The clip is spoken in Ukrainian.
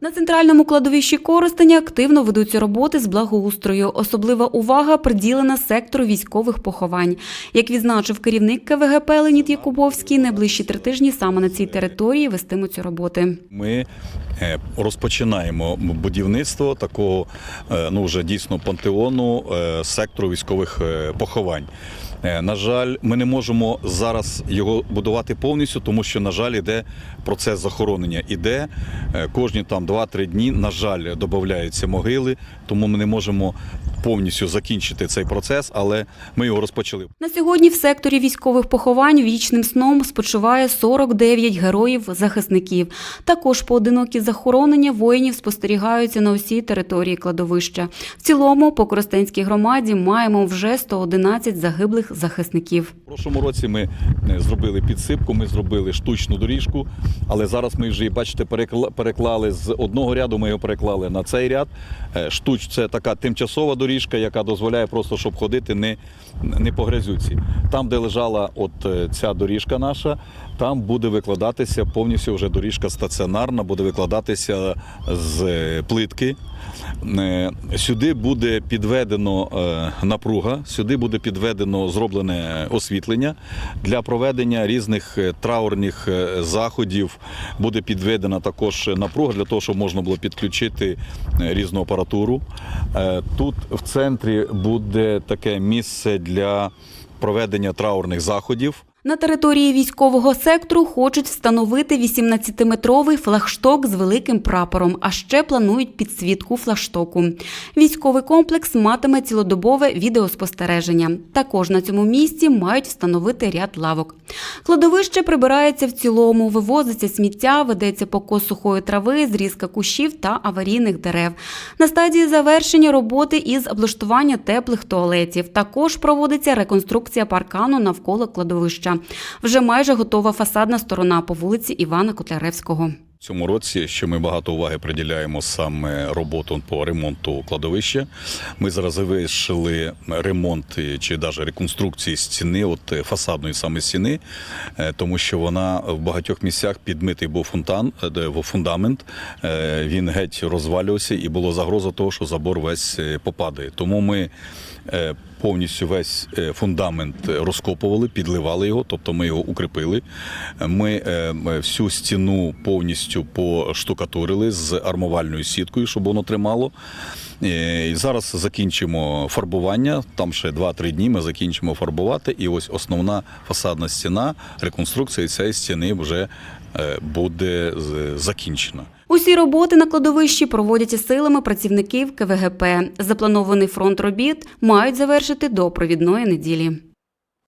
На центральному кладовищі Коростеня активно ведуться роботи з благоустрою. Особлива увага приділена сектору військових поховань. Як відзначив керівник КВГП Леонід Якубовський, найближчі три тижні саме на цій території вестимуться роботи. Ми е, розпочинаємо будівництво такого е, ну вже дійсно пантеону е, сектору військових поховань. Е, На жаль, ми не можемо зараз його будувати повністю, тому що, на жаль, іде процес захоронення. Іде е, кожні там 2-3 дні. На жаль, додаються могили, тому ми не можемо повністю закінчити цей процес, але ми його розпочали. На сьогодні в секторі військових поховань вічним сном спочиває 49 героїв-захисників. Також поодинокі захоронення воїнів спостерігаються на усій території кладовища. В цілому по Коростенській громаді маємо вже 111 загиблих захисників. В прошлому році ми е, зробили підсипку, ми зробили штучну доріжку, але зараз ми вже, бачите, перекла- переклали з одного ряду, ми його переклали на цей ряд. Е, Штуч це така тимчасова доріжка, яка дозволяє просто, щоб ходити не, не по грязюці. Там, де лежала от е, ця доріжка наша, там буде викладатися повністю вже доріжка стаціонарна, буде викладатися з е, плитки. Е, Сюди буде підведено е, напруга, сюди буде підведено зроблене освітлення для проведення різних е, траурних заходів. Буде підведена також напруга для того, щоб можна було підключити різну апаратуру. Тут в центрі буде таке місце для проведення траурних заходів. На території військового сектору хочуть встановити 18-метровий флагшток з великим прапором, а ще планують підсвітку флагштоку. Військовий комплекс матиме цілодобове відеоспостереження. Також на цьому місці мають встановити ряд лавок. Кладовище прибирається в цілому, вивозиться сміття, ведеться покос сухої трави, зрізка кущів та аварійних дерев. На стадії завершення роботи із облаштування теплих туалетів. Також проводиться реконструкція паркану навколо кладовища. Вже майже готова фасадна сторона по вулиці Івана Котляревського. Цьому році ще ми багато уваги приділяємо саме роботу по ремонту кладовища. Ми зараз завершили ремонт чи навіть реконструкції стіни, от е, фасадної саме стіни, е, тому що вона в багатьох місцях підмитий був фонтан, е, фундамент. Він геть розвалювався і було загроза того, що забор весь попадає. Тому ми повністю весь фундамент розкопували, підливали його, тобто ми його укріпили. Ми всю стіну повністю поштукатурили з армувальною сіткою, щоб воно тримало. Е, І зараз закінчимо фарбування. Там ще 2-3 дні ми закінчимо фарбувати. І ось основна фасадна стіна, реконструкція цієї стіни вже е, буде закінчена. Усі роботи на кладовищі проводяться силами працівників КВГП. Запланований фронт робіт мають завершити до провідної неділі.